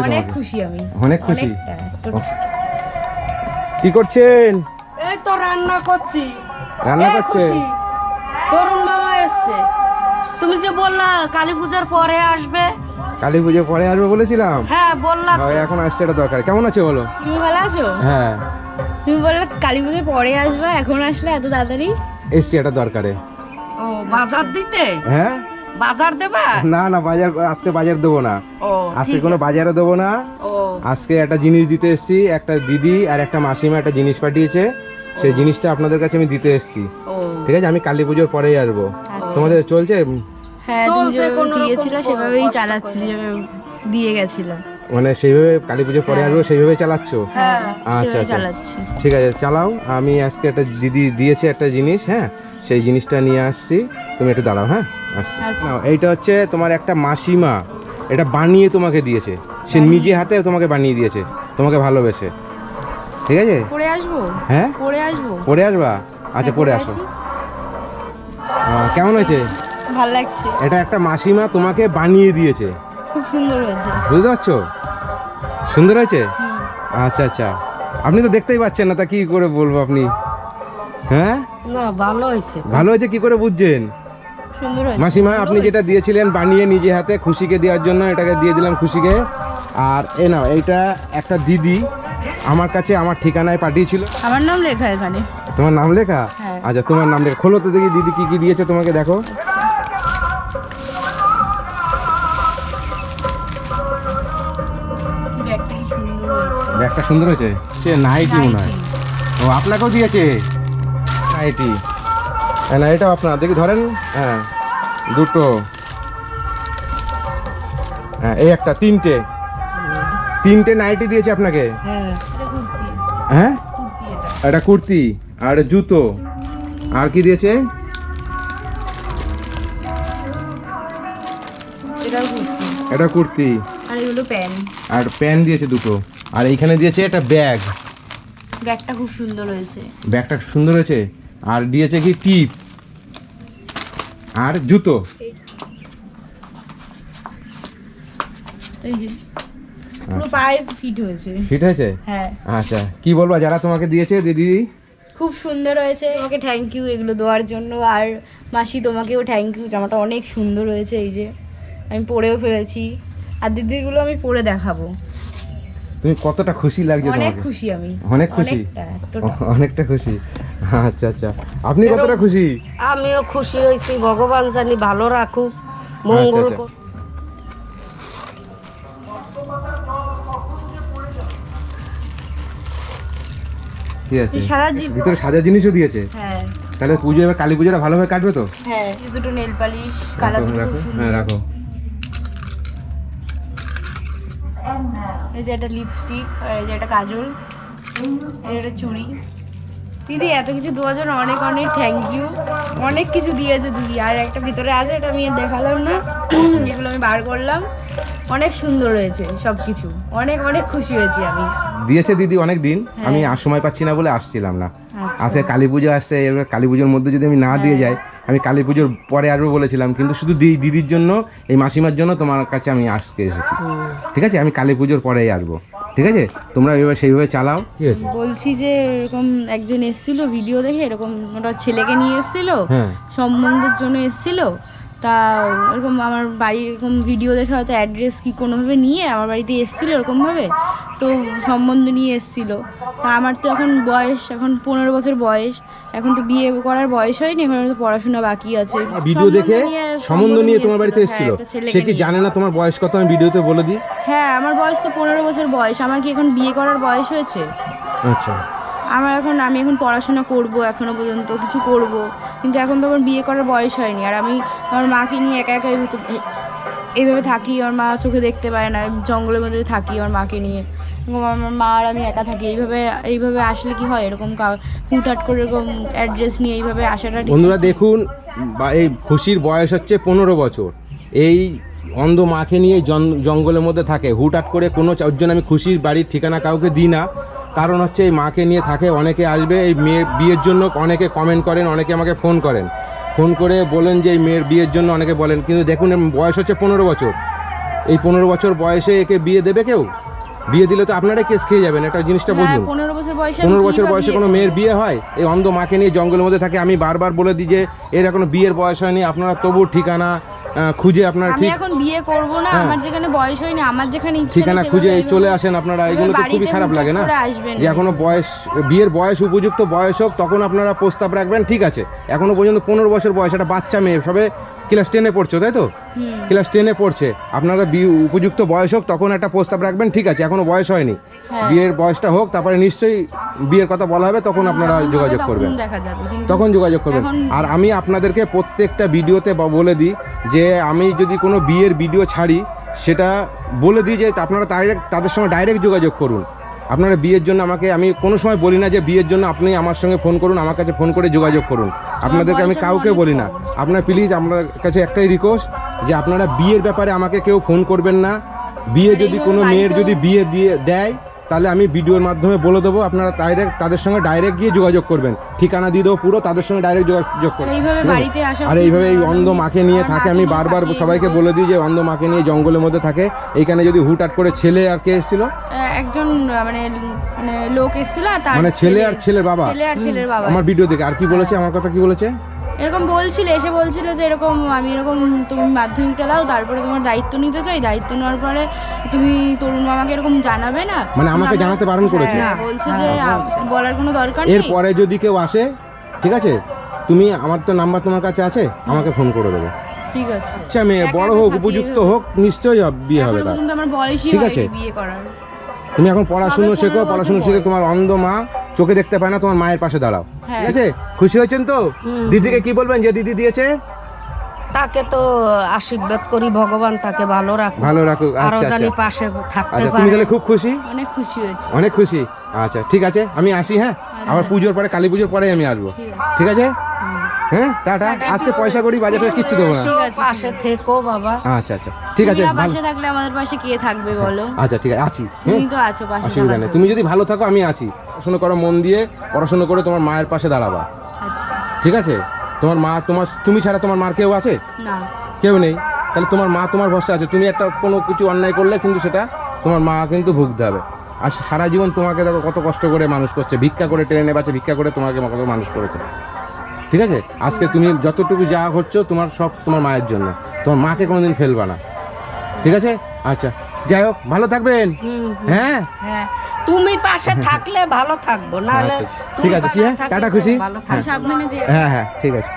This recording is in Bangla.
অনেক খুশি আমি। অনেক খুশি? কি করছেন? এই তো রান্না করছি। রান্না এই করছে খুশি। তরুণ মামা এসছে। তুমি যে বললা কালী পূজার পরে আসবে। কালী পুজো পরে আসবে বলেছিলাম। হ্যাঁ বললা তো। হ্যাঁ, এখন আসছে এটা দরকার। কেমন আছে বলো? তুমি ভালো আছো? হ্যাঁ। তুমি বললে কালী পুজোর পরে আসবে এখন আসলে এত তাড়াতাড়ি? এসছি এটা দরকারে। ও বাজার দিতে? হ্যাঁ? বাজার দেবা? না না বাজার আজকে বাজার দেবো না। আজকে কোনো। বাজারে দেবো না। আজকে একটা জিনিস দিতে এসেছি একটা দিদি আর একটা মাসিমা একটা জিনিস পাঠিয়েছে। সেই জিনিসটা আপনাদের কাছে আমি দিতে এসেছি। ঠিক আছে আমি কালী পুজোর পরেই আসব। তোমাদের চলছে? হ্যাঁ তুমি চলছে যেভাবে কোনোরকম দিয়েছিলে কষ্ট সেভাবেই চালাচ্ছি দিয়ে গেছিলাম। মানে সেইভাবে কালী পুজোর পরে আসব সেইভাবে চালাচ্ছো? হ্যাঁ। আচ্ছা আচ্ছা। ঠিক আছে চালাও। আমি আজকে একটা দিদি দিয়েছে একটা জিনিস হ্যাঁ? সেই জিনিসটা নিয়ে আসছি। তুমি একটু দাঁড়াও হ্যাঁ? আচ্ছা। এইটা হচ্ছে তোমার একটা মাসিমা এটা বানিয়ে তোমাকে দিয়েছে। সে নিজে হাতে তোমাকে বানিয়ে দিয়েছে তোমাকে ভালোবেসে। ঠিক আছে? পরে আসব? হ্যাঁ? পরে আসব? পরে আসবা? আচ্ছা পরে আসো। কেমন হয়েছে? ভালো লাগছে। এটা একটা মাসিমা তোমাকে বানিয়ে দিয়েছে। খুব সুন্দর হয়েছে। বুঝতে পারছ? সুন্দর হয়েছে? আচ্ছা আচ্ছা। আপনি তো দেখতেই পাচ্ছেন না তা কি করে বলব আপনি? হ্যাঁ? না ভালো হয়েছে। ভালো হয়েছে কি করে বুঝছেন? সুন্দর হয়েছে। মাসিমা আপনি যেটা দিয়েছিলেন বানিয়ে নিজে হাতে খুশিকে দেওয়ার জন্য এটাকে দিয়ে দিলাম খুশিকে। আর এ নাও এইটা একটা দিদি আমার কাছে আমার ঠিকানায় পাঠিয়েছিল। আমার নাম লেখা এখানে। তোমার নাম লেখা? হ্যাঁ। আচ্ছা তোমার নাম লেখা। খোলো তো দেখি দিদি কি কি দিয়েছে তোমাকে দেখো। ব্যাগটা সুন্দর হয়েছে। সে নাইটি। মনে হয় ও আপনাকেও দিয়েছে? নাইটি। না এটাও আপনার দেখি ধরেন। হ্যাঁ দুটো। হ্যাঁ এই একটা তিনটে। তিনটে নাইটি দিয়েছে আপনাকে? হ্যাঁ এটা কুর্তি। হ্যাঁ? কুর্তি এটা। একটা কুর্তি আর জুতো। আর কি দিয়েছে? এটা কুর্তি। আর এগুলো প্যান্ট। আর প্যান্ট দিয়েছে দুটো। আর এইখানে দিয়েছে একটা ব্যাগ। ব্যাগটা খুব সুন্দর হয়েছে। ব্যাগটা সুন্দর হয়েছে। আর দিয়েছে কি টিপ। আর জুতো। এই যে পুরো পায়ে ফিট হয়েছে। ফিট হয়েছে? হ্যাঁ। আচ্ছা কি বলব যারা তোমাকে দিয়েছে দিদি? খুব সুন্দর হয়েছে তোমাকে থ্যাংক ইউ এগুলো দেওয়ার জন্য। আর মাসি তোমাকেও থ্যাংক ইউ জামাটা অনেক সুন্দর হয়েছে এই যে। আমি পরেও ফেলেছি। আর দিদিগুলো আমি পরে দেখাবো। তুমি কতটা খুশি লাগছে অনেক খুশি আমি। অনেক খুশি? অনেকটা, খুশি? আচ্ছা আচ্ছা। আপনি কতটা খুশি? আমিও খুশি হয়েছি ভগবান জানি ভালো রাখুক মঙ্গল আচ্ছা। জীব ভিতরে সাজার জিনিসও দিয়েছে? হ্যাঁ। তাহলে পুজো এবার কালী পুজোটা ভালোভাবে কাটবে তো? হ্যাঁ দুটো নেল পালিশ কালার রাখো, দুটো হ্যাঁ রাখো। এই যে একটা লিপস্টিক আর এই যে একটা কাজল এই একটা চুড়ি। দিদি এত কিছু দেওয়ার জন্য অনেক অনেক থ্যাংক ইউ অনেক কিছু দিয়েছে দিদি আর একটা ভিতরে আছে এটা আমি দেখালাম না। এগুলো আমি বার করলাম। অনেক সুন্দর হয়েছে সব কিছু অনেক অনেক খুশি হয়েছি আমি। দিয়েছে দিদি অনেক দিন। আমি আর সময় পাচ্ছি না বলে আসছিলাম না। আজকে কালী পুজো আসছে এবার কালী পুজোর মধ্যে যদি আমি না দিয়ে যাই আমি কালী পুজোর পরে আসব বলেছিলাম কিন্তু শুধু দি- দিদির জন্য এই মাসিমার জন্য তোমার কাছে আমি আসতে এসেছি। ঠিক আছে? আমি কালী পুজোর পরেই আসব। ঠিক আছে? তোমরা এবার সেইভাবে চালাও। ঠিক আছে। বলছি যে এরকম একজন এসেছিল ভিডিও দেখে এরকম ওটা ছেলেকে নিয়ে এসেছিল হ্যাঁ। সম্বন্ধের জন্য এসেছিল। তা এরকম আমার বাড়ির এরকম ভিডিও দেখে হয়তো অ্যাড্রেস কি কোনোভাবে নিয়ে আমার বাড়িতে এসেছিল এরকমভাবে তো সম্বন্ধ নিয়ে এসেছিল। তা আমার তো এখন বয়স এখন পনেরো বছর বয়স এখন তো বিয়ে করার বয়স হয়নি এখন তো পড়াশোনা বাকি আছে। ভিডিও দেখে সম্বন্ধ নিয়ে তোমার বাড়িতে হ্যাঁ, এসেছিল ছেলেকে সে কি জানে না তোমার বয়স কত? আমি ভিডিওতে বলে দিই। হ্যাঁ আমার বয়স তো পনেরো বছর বয়স আমার কি এখন বিয়ে করার বয়স হয়েছে? আচ্ছা। আমার এখন আমি এখন পড়াশোনা করব এখনও পর্যন্ত কিছু করব। কিন্তু এখন তো আমার বিয়ে করার বয়স হয়নি। আর আমি আমার মাকে নিয়ে একা একা এইভাবে এই- এইভাবে থাকি আমার মা চোখে দেখতে পারে না জঙ্গলের মধ্যে থাকি আমার মাকে নিয়ে। আমার মা আর আমি একা থাকি। এইভাবে এইভাবে আসলে কি হয়? এরকম হুটহাট করে এরকম অ্যাড্রেস নিয়ে এইভাবে আসাটা বন্ধুরা দেখুন বা এই খুশির বয়স হচ্ছে পনেরো বছর। এই অন্ধ মাকে নিয়ে জঙ্গলের মধ্যে থাকে। হুটহাট করে কোনো ওর জন্য আমি খুশির বাড়ির ঠিকানা কাউকে দিই না। কারণ হচ্ছে এই মাকে নিয়ে থাকে অনেকে আসবে এই মেয়ের বিয়ের জন্য অনেকে কমেন্ট করেন অনেকে আমাকে ফোন করেন। ফোন করে বলেন যে এই মেয়ের বিয়ের জন্য অনেকে বলেন কিন্তু দেখুন বয়স হচ্ছে পনেরো বছর। এই পনেরো বছর বয়সে একে বিয়ে দেবে কেউ? বিয়ে দিলে তো আপনারাই কেস খেয়ে যাবেন একটা জিনিসটা হ্যাঁ বুঝুন। পনেরো বছর বয়সে পনেরো বছর বয়সে কোনো মেয়ের বিয়ে হয়? এই অন্ধ মাকে নিয়ে জঙ্গলের মধ্যে থাকে আমি বারবার বলে দিই যে এর এখনও বিয়ের বয়স হয়নি আপনারা তবু ঠিকানা খুঁজে আপনারা আমি ঠিক এখন বিয়ে করব না হ্যাঁ। আমার যেখানে বয়স হয়নি আমার যেখানে ইচ্ছে ঠিকানা খুঁজে চলে আসেন আপনারা এগুলো তো খুবই খারাপ লাগে না? যে এখনও বয়স বিয়ের বয়স উপযুক্ত বয়স হোক তখন আপনারা প্রস্তাব রাখবেন ঠিক আছে। এখনও পর্যন্ত পনেরো বছর বয়স একটা বাচ্চা মেয়ে সবে ক্লাস টেনে পড়ছো তাই তো। ক্লাস টেনে পড়ছে আপনারা উপযুক্ত বয়স হোক তখন একটা প্রস্তাব রাখবেন ঠিক আছে এখনও বয়স হয়নি। হ্যাঁ। বিয়ের বয়সটা হোক তারপরে নিশ্চয়ই বিয়ের কথা বলা হবে তখন আপনারা তখন হবে, যোগাযোগ তখন করবেন। দেখা যাবে তখন যোগাযোগ করবেন। আর আমি আপনাদেরকে প্রত্যেকটা ভিডিওতে বলে দিই যে আমি যদি কোনো বিয়ের ভিডিও ছাড়ি সেটা বলে দিই যে আপনারা ডাইরেক্ট তাদের সঙ্গে ডাইরেক্ট যোগাযোগ করুন। আপনারা বিয়ের জন্য আমাকে আমি কোনো সময় বলি না যে বিয়ের জন্য আপনি আমার সঙ্গে ফোন করুন আমার কাছে ফোন করে যোগাযোগ করুন। আপনাদেরকে আমি কাউকে বলি না। আপনার প্লিজ আপনার কাছে একটাই রিকোয়েস্ট যে আপনারা বিয়ের ব্যাপারে আমাকে কেউ ফোন করবেন না। বিয়ে যদি কোনো মেয়ের যদি বিয়ে দিয়ে দেয় তাহলে আমি ভিডিওর মাধ্যমে বলে দেবো আপনারা ডাইরেক্ট তাদের সঙ্গে ডাইরেক্ট গিয়ে যোগাযোগ করবেন। ঠিকানা দিয়ে দেবো পুরো তাদের সঙ্গে ডাইরেক্ট যোগাযোগ করবেন। আসা আর এইভাবে এই অন্ধ মাকে নিয়ে থাকে আমি বারবার সবাইকে বলে দিই যে অন্ধ মাকে নিয়ে জঙ্গলের মধ্যে থাকে। এইখানে যদি হুটহাট করে ছেলে আর কে এসেছিল? একজন মানে মানে লোক এসেছিল আর তার মানে ছেলে আর ছেলের বাবা? ছেলে আর ছেলের বাবা আমার ভিডিও দেখে আর কি বলেছে? আমার কথা কি বলেছে? এরকম বলছিল এসে বলছিল যে এরকম আমি এরকম তুমি মাধ্যমিকটা দাও তারপরে তোমার দায়িত্ব নিতে চাই দায়িত্ব নেওয়ার পরে তুমি তরুণ মামাকে এরকম জানাবে না? মানে আমাকে জানাতে বারণ করেছে? হ্যাঁ, বলছে যে হ্যাঁ, বলার কোনো দরকার নেই। এরপরে যদি কেউ আসে ঠিক আছে তুমি আমার তো নাম্বার তোমার কাছে আছে আমাকে ফোন করে দেবে। ঠিক আছে। আচ্ছা মেয়ে বড় হোক উপযুক্ত হোক নিশ্চয়ই হবে- বিয়ে হবে তার। আমার বয়সই ঠিক আছে? বিয়ে করার। তুমি এখন পড়াশুনো শেখো পড়াশুনো শিখে তোমার অন্ধ মা। চোখে দেখতে পায় না তোমার মায়ের পাশে দাঁড়াও। হ্যাঁ। ঠিক আছে? খুশি হয়েছেন তো? দিদিকে কি বলবেন যে দিদি দিয়েছে? তাকে তো আশীর্বাদ করি ভগবান তাকে ভালো রাখুক। ভালো রাখুক আরও আচ্ছা জানি আচ্ছা। পাশে থাকতে পারে তুমি গেলে খুব খুশি? অনেক খুশি হয়েছি। অনেক খুশি? আচ্ছা ঠিক আছে আমি আসি হ্যাঁ? আবার পুজোর পরে কালী পুজোর পরে আমি আসব। ঠিক আছে? হ্যাঁ? টাটা। আজকে পয়সা করি বাজারে কিচ্ছু দেবো না। পাশে থেকো বাবা। আচ্ছা আচ্ছা। ঠিক আছে পাশে থাকলে আমাদের পাশে কে থাকবে বলো? আচ্ছা ঠিক আছে আছি। হ্যাঁ? তুমি তো আছো পাশে অসুবিধা নেই। তুমি যদি ভালো থাকো আমি আছি। পড়াশোনা করো মন দিয়ে পড়াশোনা করে তোমার মায়ের পাশে দাঁড়াবা। আচ্ছা। ঠিক আছে? তোমার মা তোমার তুমি ছাড়া তোমার মার কেউ আছে? না। কেউ নেই? তাহলে তোমার মা তোমার ভরসা আছে। তুমি একটা কোনো কিছু অন্যায় করলে কিন্তু সেটা তোমার মা কিন্তু ভুগতে হবে। আর সারা জীবন তোমাকে দেখো কত কষ্ট করে মানুষ করছে। ভিক্ষা করে ট্রেনে বাচ্চা ভিক্ষা করে তোমাকে মানুষ করেছে। ঠিক আছে? আজকে তুমি যতটুকু যা হচ্ছ তোমার সব তোমার মায়ের জন্য। তোমার মাকে কোনোদিন ফেলবা না। ঠিক আছে? আচ্ছা যাই হোক ভালো থাকবেন। হ্যাঁ? হ্যাঁ। তুমি পাশে থাকলে ভালো থাকব নাহলে আচ্ছা, ঠিক আছে, হ্যাঁ, টাটা, খুশি? ভালো থাকবে। সাবধানে যে হ্যাঁ হ্যাঁ ঠিক আছে।